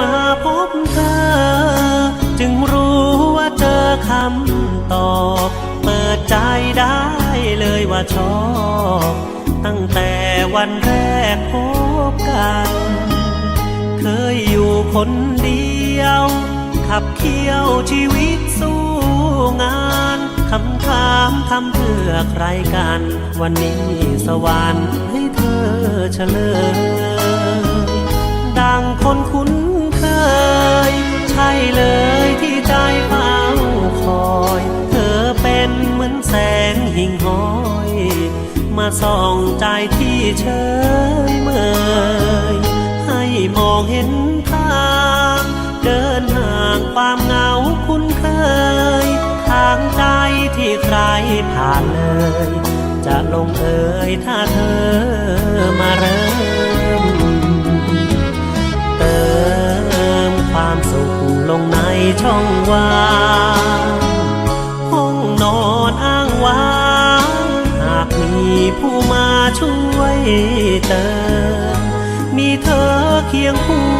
มาพบเธอ จึงรู้ว่าเจอคำตอบ เปิดใจได้เลยว่าชอบ ตั้งแต่วันแรกพบกัน เคยอยู่คนเดียว ขับเคี่ยวชีวิตสู้งานคำถามทำเพื่อใครกัน วันนี้สวรรค์ให้เธอเฉลย เป็นเหมือนแสงหิ่งห้อย มาส่องใจที่เฉยเมยให้มองเห็นทางเดินห่างความเหงาคุ้นเคย ทางใจที่ใครผ่านเลย จะลงเอยถ้าเธอมาเริ่ม เติมความสุขลงในช่องว่าง ผู้มาช่วยเติม มีเธอเคียงคู่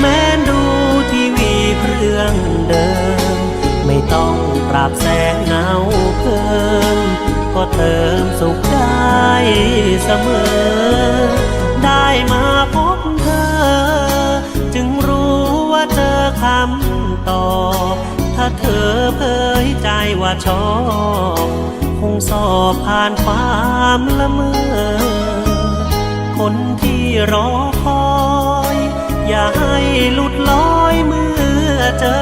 แม้ดูทีวีเครื่องเดิม ไม่ต้องปรับแสงเงาเพิ่ม ก็เติมสุขได้เสมอ ได้มาพบเธอ จึงรู้ว่าเจอคำตอบ ถ้าเธอเผยใจว่าชอบ คงสอบผ่านความละเมอ คนที่รอคอย อย่าให้หลุดลอยเมื่อเจอ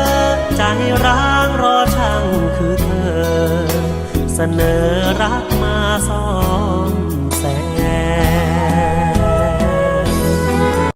ใจร้างรอช่างคือเธอ เสนอรัก